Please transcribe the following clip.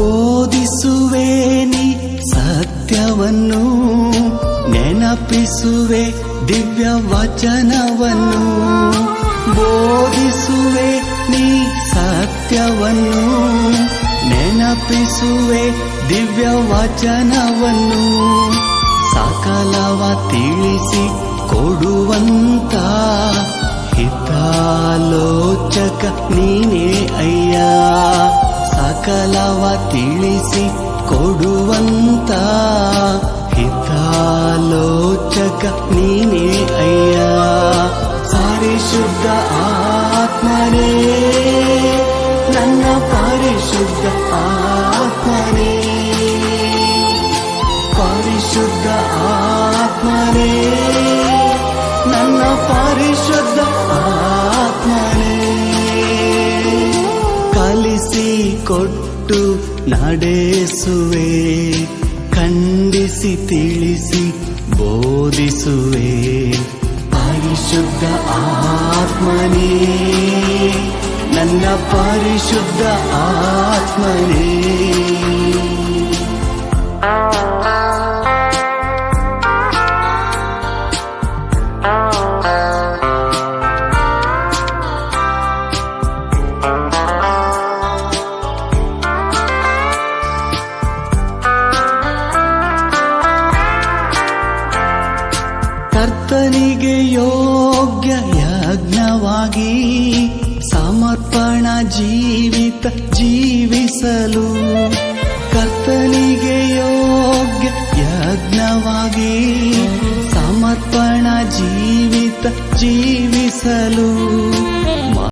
ಬೋಧಿಸುವೆ ನೀ ಸತ್ಯವನ್ನು ನೆನಪಿಸುವೆ ದಿವ್ಯ ವಚನವನ್ನು ಬೋಧಿಸುವೆ ನೀ ಸತ್ಯವನ್ನು ನೆನಪಿಸುವೆ ದಿವ್ಯ ವಚನವನ್ನು ಸಕಲವ ತಿಳಿಸಿ ಕೊಡುವಂತ ಹಿತಾಲೋಚಕ ನೀನೇ ಅಯ್ಯ ಸಕಲವ ತಿಳಿಸಿ ಕೊಡುವಂತ ಹಿತಾಲೋಚಕ ನೀನೇ ಅಯ್ಯ. ಪರಿಶುದ್ಧ ಆತ್ಮನೇ, ನನ್ನ ಪರಿಶುದ್ಧ ಆತ್ಮನೇ. ಪರಿಶುದ್ಧ ಆತ್ಮನೇ, ನನ್ನ ಪರಿಶುದ್ಧ ಕಲಿಸಿ ಕೊಟ್ಟು ನಡೆಸುವೆ ಖಂಡಿಸಿ ತಿಳಿಸಿ ಬೋಧಿಸುವೆ. ಪರಿಶುದ್ಧ ಆತ್ಮನೇ ನನ್ನ ಪರಿಶುದ್ಧ ಆತ್ಮನೇ. ಕರ್ತನಿಗೆ ಯೋಗ್ಯ ಯಜ್ಞವಾಗಿ ಸಮರ್ಪಣ ಜೀವಿತ ಜೀವಿಸಲು ಕರ್ತನಿಗೆ ಯೋಗ್ಯ ಯಜ್ಞವಾಗಿ ಸಮರ್ಪಣ ಜೀವಿತ ಜೀವಿಸಲು